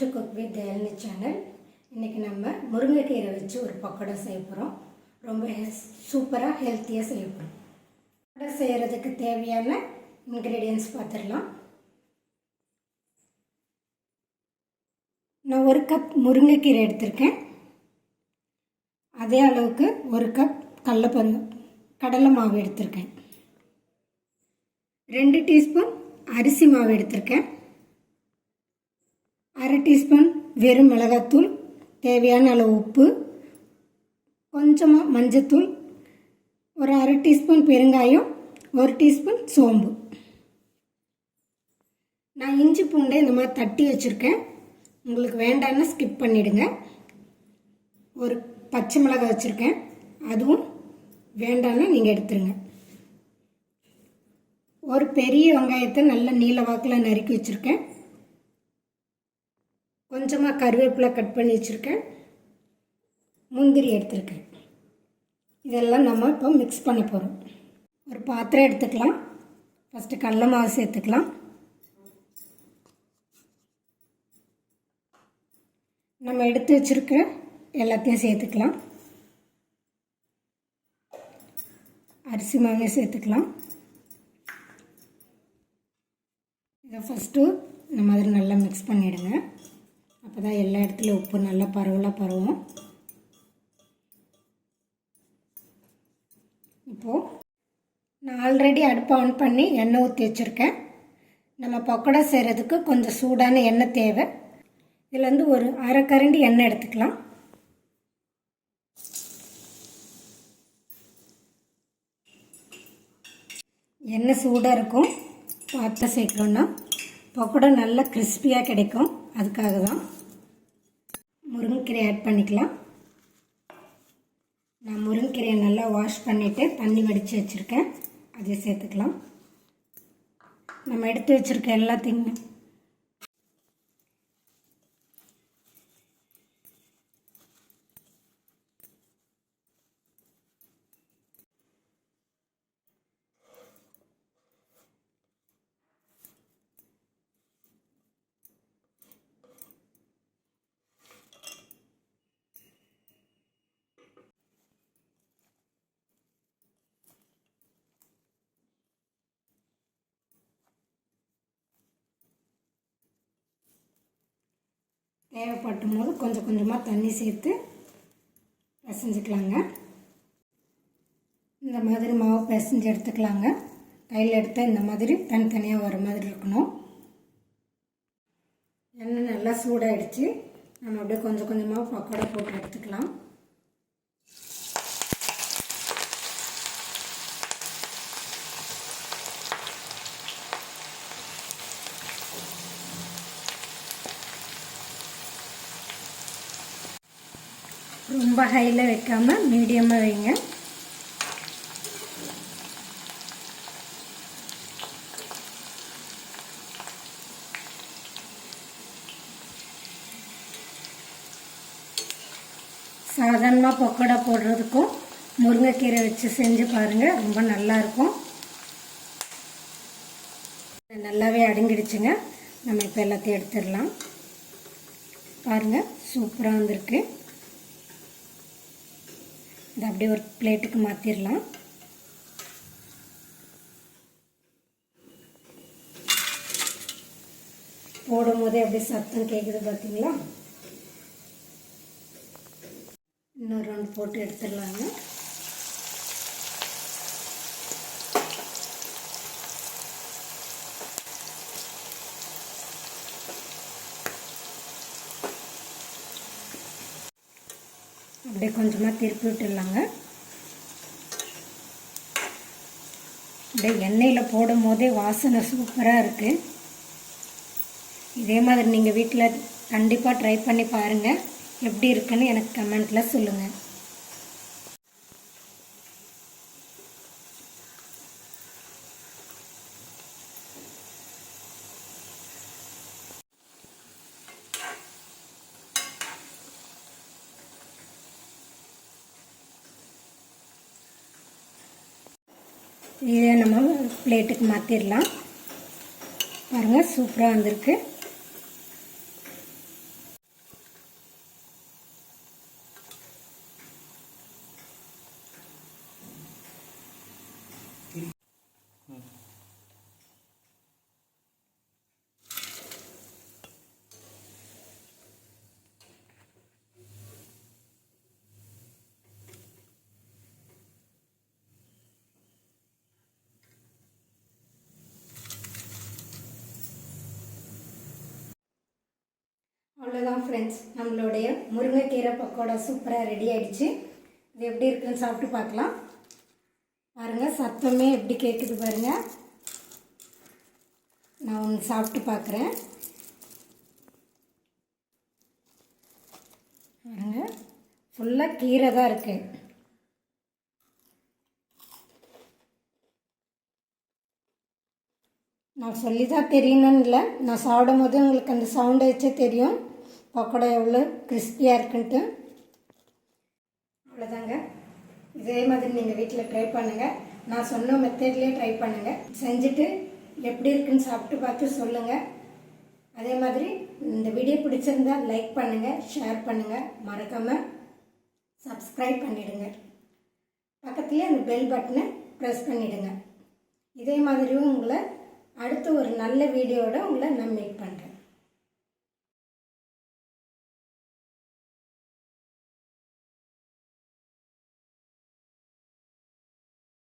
To cook with Thayalni channel இன்றைக்கி நம்ம முருங்கைக்கீரை வச்சு ஒரு பக்கோடா செய்ய போகிறோம் ரொம்ப சூப்பராக ஹெல்த்தியாக செய்ய போகிறோம் பக்கோடா செய்கிறதுக்கு தேவையான இன்க்ரீடியன்ஸ் பார்த்துடலாம் நான் ஒரு கப் முருங்கைக்கீரை எடுத்திருக்கேன். அதே அளவுக்கு ஒரு கப் கடலைப்பரு கடலை மாவு எடுத்திருக்கேன். ரெண்டு டீஸ்பூன் அரிசி மாவு எடுத்திருக்கேன். அரை டீஸ்பூன் வெறும் மிளகாத்தூள் தேவையான அளவு உப்பு கொஞ்சமாக மஞ்சத்தூள் ஒரு அரை டீஸ்பூன் பெருங்காயம் ஒரு டீஸ்பூன் சோம்பு. நான் இஞ்சி பூண்டை இந்த மாதிரி தட்டி வச்சுருக்கேன். உங்களுக்கு வேண்டாம்னா ஸ்கிப் பண்ணிவிடுங்க ஒரு பச்சை மிளகாய் வச்சுருக்கேன். அதுவும் வேண்டாம்னா நீங்கள் எடுத்துருங்க. ஒரு பெரிய வெங்காயத்தை நல்ல நீல வாக்கில் நறுக்கி வச்சுருக்கேன். கொஞ்சமாக கருவேப்பிலை கட் பண்ணி வச்சுருக்கேன். முந்திரி எடுத்திருக்கேன். இதெல்லாம் நம்ம இப்போ மிக்ஸ் பண்ண போகிறோம் ஒரு பாத்திரம் எடுத்துக்கலாம். ஃபஸ்ட்டு கடல மாவு சேர்த்துக்கலாம். நம்ம எடுத்து வச்சுருக்க எல்லாத்தையும் சேர்த்துக்கலாம். அரிசி மாவையும் சேர்த்துக்கலாம். இதை ஃபஸ்ட்டு இந்த மாதிரி நல்லா மிக்ஸ் பண்ணிவிடுங்க அப்போ தான் எல்லா இடத்துலையும் உப்பு நல்லா பரவலாக பரவும். இப்போது நான் ஆல்ரெடி அடுப்பை ஆன் பண்ணி எண்ணெய் ஊற்றி வச்சுருக்கேன். நம்ம பக்கோடா செய்கிறதுக்கு கொஞ்சம் சூடான எண்ணெய் தேவை. இதுலேருந்து ஒரு அரை கரண்டி எண்ணெய் எடுத்துக்கலாம். எண்ணெய் சூடாக இருக்கும். பார்த்து சேர்க்கணுன்னா பக்கோடா நல்லா கிறிஸ்பியாக கிடைக்கும். அதுக்காக தான் முருங்கைக்கீரை ஆட் பண்ணிக்கலாம். நான் முருங்கைக்கீரையை நல்லா வாஷ் பண்ணிவிட்டு தண்ணி வடித்து வச்சுருக்கேன். அதை சேர்த்துக்கலாம். நம்ம எடுத்து வச்சுருக்க எல்லாத்தையும் தேவைப்படும் போது கொஞ்சம் கொஞ்சமாக தண்ணி சேர்த்து பிசைஞ்சிக்கலாங்க. இந்த மாதிரி மாவு பிசைஞ்சு எடுத்துக்கலாங்க. கையில் எடுத்தால் இந்த மாதிரி தனித்தனியாக வர மாதிரி இருக்கணும். எண்ணெய் நல்லா சூடாகிடுச்சு நம்ம அப்படியே கொஞ்சம் கொஞ்சமாக பக்கோடா போட்டு எடுத்துக்கலாம். ரொம்ப ஹையில் வைக்காமல் மீடியமாக வைங்க. சாதாரணமாக பக்கோடா போடுறதுக்கும் முருங்கைக்கீரை வச்சு செஞ்சு பாருங்கள் ரொம்ப நல்லாயிருக்கும் நல்லாவே அடங்கிடுச்சுங்க. நம்ம இப்போ எல்லாத்தையும் எடுத்துடலாம். பாருங்கள் சூப்பராக வந்திருக்கு. இதை அப்படியே ஒரு பிளேட்டுக்கு மாற்றிடலாம் போடும் போதே அப்படியே சத்தம் கேட்குது பார்த்தீங்களா இன்னொரு ரவுண்ட் போட்டு எடுத்துடலாங்க. அப்படியே கொஞ்சமாக திருப்பி விட்டுடலாங்க. அப்படியே எண்ணெயில் போடும் போதே வாசனை சூப்பராக இருக்குது இதே மாதிரி நீங்கள் வீட்டில் கண்டிப்பாக ட்ரை பண்ணி பாருங்கள் எப்படி இருக்குன்னு எனக்கு கமெண்ட்டில் சொல்லுங்கள் இதை நம்ம பிளேட்டுக்கு மாற்றிடலாம் பாருங்கள் சூப்பராக வந்திருக்கு. அவ்வளோதான் ஃப்ரெண்ட்ஸ் நம்மளுடைய முருங்கைக்கீரை பக்கோடா சூப்பராக ரெடி ஆகிடுச்சு இது எப்படி இருக்குன்னு சாப்பிட்டு பார்க்கலாம். பாருங்கள் சத்தமே எப்படி கேட்குது பாருங்கள் நான் ஒன்று சாப்பிட்டு பார்க்குறேன். பாருங்க ஃபுல்லாக கீரை தான் இருக்குது நான் சொல்லி தான் தெரியணும்னு இல்லை. நான் சாப்பிடும் போது உங்களுக்கு அந்த சவுண்டை வச்சே தெரியும். பக்கோடா எவ்வளோ கிறிஸ்பியாக இருக்குன்ட்டு. அவ்வளோதாங்க இதே மாதிரி நீங்கள் வீட்டில் ட்ரை பண்ணுங்கள் நான் சொன்ன மெத்தட்லேயே ட்ரை பண்ணுங்கள் செஞ்சுட்டு எப்படி இருக்குன்னு சாப்பிட்டு பார்த்து சொல்லுங்கள் அதே மாதிரி இந்த வீடியோ பிடிச்சிருந்தா லைக் பண்ணுங்கள் ஷேர் பண்ணுங்கள் மறக்காமல் சப்ஸ்கிரைப் பண்ணிடுங்க. பக்கத்துலேயே அந்த பெல் பட்டனை ப்ரெஸ் பண்ணிவிடுங்க இதே மாதிரியும் உங்களை அடுத்து ஒரு நல்ல வீடியோட உங்களை நான் மீட் பண்ணுறேன்